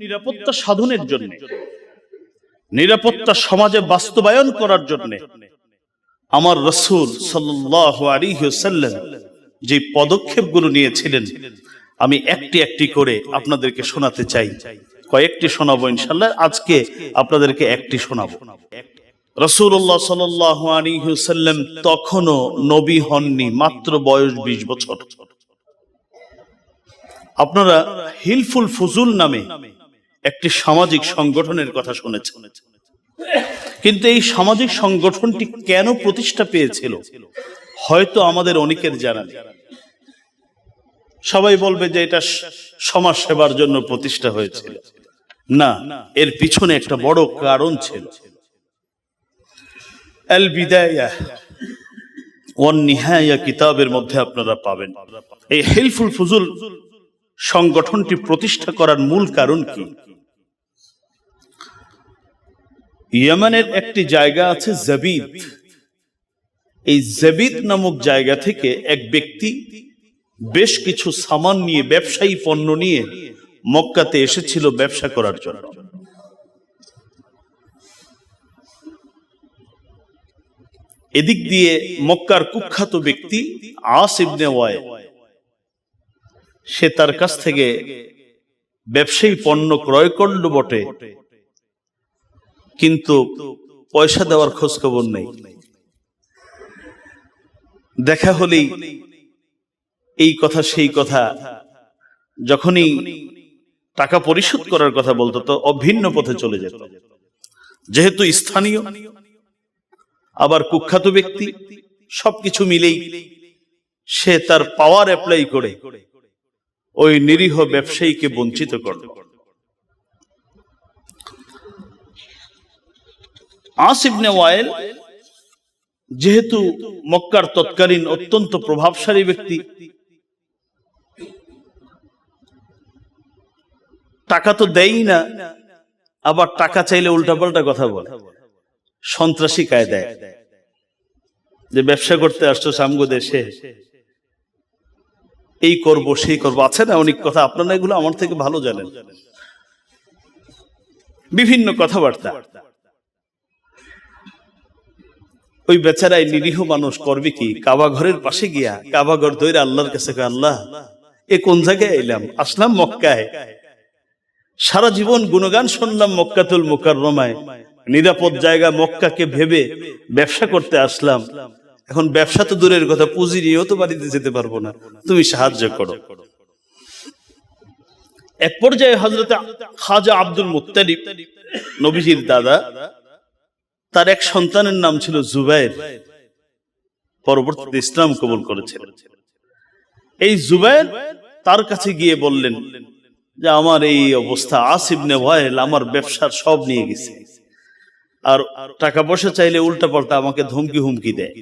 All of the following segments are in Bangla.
নিরাপত্তা সাধনের জন্য। নিরাপত্তা সমাজে বাস্তবায়ন করার জন্য। আমার রসুল আলিহাল্লাম যে পদক্ষেপগুলো নিয়েছিলেন আমি একটি একটি করে আপনাদেরকে শোনাতে চাই। কয়েকটি শোনাবো ইনশাল্লাহ আজকে আপনাদেরকে একটি শোনাবো। রসুল্লাহ সাল্লাহ আলিহাল্লাম তখনও নবী হননি মাত্র বয়স বিশ বছর। আপনারা হিলফুল ফুজুল নামে একটি সামাজিক সংগঠনের কথা শুনেছেন কিন্তু এই সামাজিক সংগঠনটি কেন প্রতিষ্ঠা পেয়েছিল? হয়তো আমাদের অনেকের জানা সবাই বলবে যে এটা সমাজ সেবার জন্য প্রতিষ্ঠা হয়েছিল। না, এর পিছনে একটা বড় কারণ ছিল। আল বিদায়া কিতাবের মধ্যে আপনারা পাবেন। এই হেলফুল ফুজুল সংগঠনটি প্রতিষ্ঠা করার মূল কারণ কি? ইয়েমেনের একটি জায়গা আছে জাবিদ। এই জাবিদ নামক জায়গা থেকে এক ব্যক্তি বেশ কিছু সামান নিয়ে, ব্যবসায়ী পণ্য নিয়ে মক্কাতে এসেছিল ব্যবসা করার জন্য। এদিক দিয়ে মক্কার কুখ্যাত ব্যক্তি আস ইবনে ওয়াই সে তার কাছ থেকে ব্যবসায়ী পণ্য ক্রয় করল বটে। কিন্তু পয়সা দেওয়ার খোঁজ খবর নেই। দেখা হলেই এই কথা, সেই কথা, যখনই টাকা পরিশোধ করার কথা বলতো, তো অভিন্ন পথে চলে যেত। যেহেতু স্থানীয়, আবার কুখ্যাত ব্যক্তি, সবকিছু মিলেই সে তার পাওয়ার অ্যাপ্লাই করে ওই নিরীহ ব্যবসায়ীকে বঞ্চিত করল আসিবনে ওয়াইল যেহেতু মক্কার তৎকালীন অত্যন্ত প্রভাবশালী ব্যক্তি, টাকা তো দেয়ই না, আবার টাকা চাইলে উল্টাপাল্টা কথা বলে। সন্ত্রাসী কায়দায়। যে ব্যবসা করতে আসছো সামগো দেশে এই করব, সেই করব, আছে না অনেক কথা? আপনারা এগুলো আমার থেকে ভালো জানেন। বিভিন্ন কথাবার্তা। ওই বেচারাই নিরীহ মানুষ করবে কি? কাবা ঘরের পাশে গিয়া কাবা ঘর দৈরা আল্লাহর কাছে আল্লাহ, এ কোন জায়গায় এলাম আসলাম মক্কায়। সারা জীবন গুণগান শুনলাম মক্কাতুল মুকাররমায়। নিরাপদ জায়গা মক্কাকে ভেবে ব্যবসা করতে আসলাম। এখন ব্যবসা তো দূরের কথা পুঁজি নিয়েও তো বাড়িতে যেতে পারব না। তুমি সাহায্য করো। এক পর্যায়ে হজরত খাজা আব্দুল মুত্তালিব, নবীজির দাদা তার এক সন্তানের নাম ছিল জুবাইর। পরবর্তীতে ইসলাম কবুল করেছিল এই জুবাইর তার কাছে গিয়ে বললেন, যে আমার এই অবস্থা আসিবনে ওয়াইল আমার ব্যবসার সব নিয়ে গেছে। আর টাকা পয়সা চাইলে উল্টা পাল্টা আমাকে ধমকি হুমকি দেয়।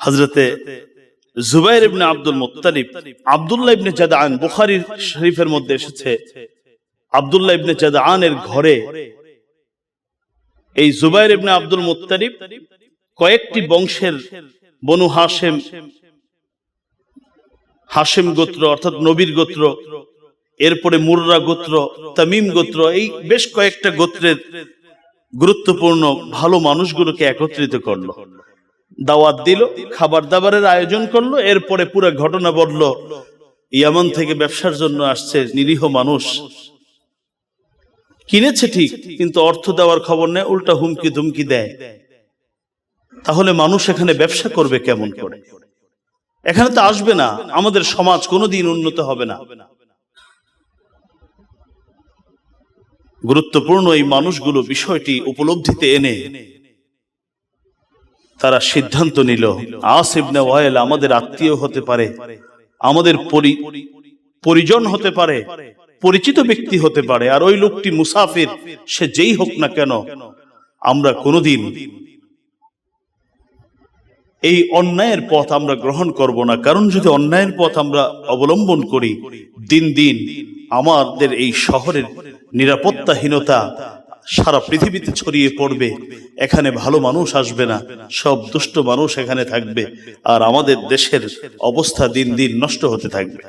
হজরতে Zubair ibn Abdul Muttalib, Abdullah ibn Jadan Bukhari শরীফের মধ্যে এসেছে আব্দুল্লাহ ইবনে জাদানের ঘরে এই জুবাইর ইবনে আব্দুল মুত্তালিব কয়েকটি বংশের বনু হাসেম হাসেম গোত্র, অর্থাৎ নবীর গোত্র, এরপরে মুর্রা গোত্র, তামিম গোত্র, এই বেশ কয়েকটা গোত্রের গুরুত্বপূর্ণ ভালো মানুষগুলোকে একত্রিত করল। দাওয়াত দিল, খাবার দাবারের আয়োজন করল, এরপরে পুরো ঘটনা বলল ইয়ামান থেকে ব্যবসার জন্য আসছে নিরীহ মানুষ। কিনেছে ঠিক, কিন্তু অর্থ দেওয়ার খবর নেই উল্টা হুমকি ধুমকি দেয়। তাহলে মানুষ এখানে ব্যবসা করবে কেমন করে? এখানে তো আসবে না, আমাদের সমাজ কোনোদিন উন্নত হবে না। গুরুত্বপূর্ণ এই মানুষগুলো বিষয়টি উপলব্ধিতে এনে তারা সিদ্ধান্ত নিল আসিবনে ওয়াইল আমাদের আত্মীয় হতে পারে, আমাদের পরিজন হতে পারে পরিচিত ব্যক্তি হতে পারে, আর ওই লোকটি মুসাফির, সে যেই হোক না কেন, আমরা কোনোদিন এই অন্যায়ের পথ আমরা গ্রহণ করব না। কারণ যদি অন্যায়ের পথ আমরা অবলম্বন করি, দিন দিন আমাদের এই শহরের নিরাপত্তাহীনতা সারা পৃথিবীতে ছড়িয়ে পড়বে, এখানে ভালো মানুষ আসবে না, সব দুষ্ট মানুষ এখানে থাকবে, আর আমাদের দেশের অবস্থা দিন দিন নষ্ট হতে থাকবে।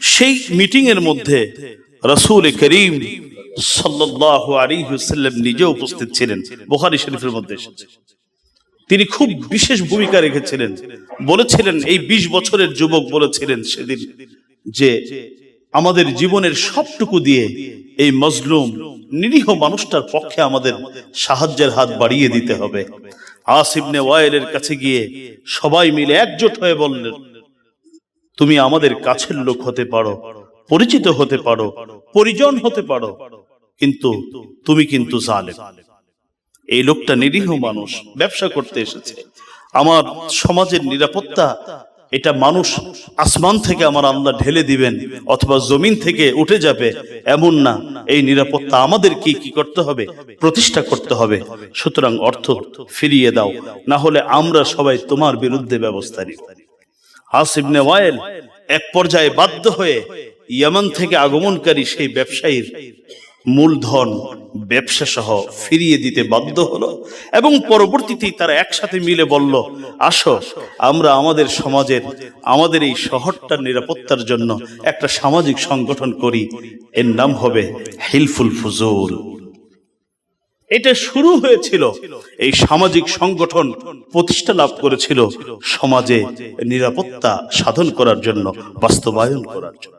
সেই মিটিং এর মধ্যে রসুল করিম সাল্লাল্লাহু আলাইহি ওয়াসাল্লাম নিজে উপস্থিত ছিলেন, বুখারী শরীফের মধ্যে তিনি খুব বিশেষ ভূমিকা রেখেছিলেন। বলেছিলেন, এই ২০ বছরের যুবক বলেছিলেন সেদিন যে, আমাদের জীবনের সবটুকু দিয়ে এই মজলুম, নিরীহ মানুষটার পক্ষে আমাদের সাহায্যের হাত বাড়িয়ে দিতে হবে। আসিবনে ওয়াইলের কাছে গিয়ে সবাই মিলে একজোট হয়ে বললেন তুমি আমাদের কাছের লোক হতে পারো, পরিচিত হতে পারো, পরিজন হতে পারো, কিন্তু তুমি কিন্তু এই লোকটা নিরীহ মানুষ, ব্যবসা করতে এসেছে। আমার সমাজের নিরাপত্তা, এটা মানুষ আসমান থেকে আমার আল্লাহ ঢেলে দিবেন অথবা জমিন থেকে উঠে যাবে, এমন না। এই নিরাপত্তা আমাদের কি কি করতে হবে? প্রতিষ্ঠা করতে হবে। সুতরাং অর্থ ফিরিয়ে দাও, না হলে আমরা সবাই তোমার বিরুদ্ধে ব্যবস্থা নিব। আসিবনে ওয়াইল এক পর্যায়ে বাধ্য হয়ে ইয়ামান থেকে আগমনকারী সেই ব্যবসায়ীর মূলধন ব্যবসা সহ ফিরিয়ে দিতে বাধ্য হলো এবং পরবর্তীতে তারা একসাথে মিলে বলল, আসো, আমরা আমাদের সমাজের, আমাদের এই শহরটার নিরাপত্তার জন্য একটা সামাজিক সংগঠন করি। এর নাম হবে হিলফুল ফুজুল। এটা শুরু হয়েছিল। এই সামাজিক সংগঠন প্রতিষ্ঠা লাভ করেছিল সমাজে নিরাপত্তা সাধন করার জন্য, বাস্তবায়ন করার জন্য।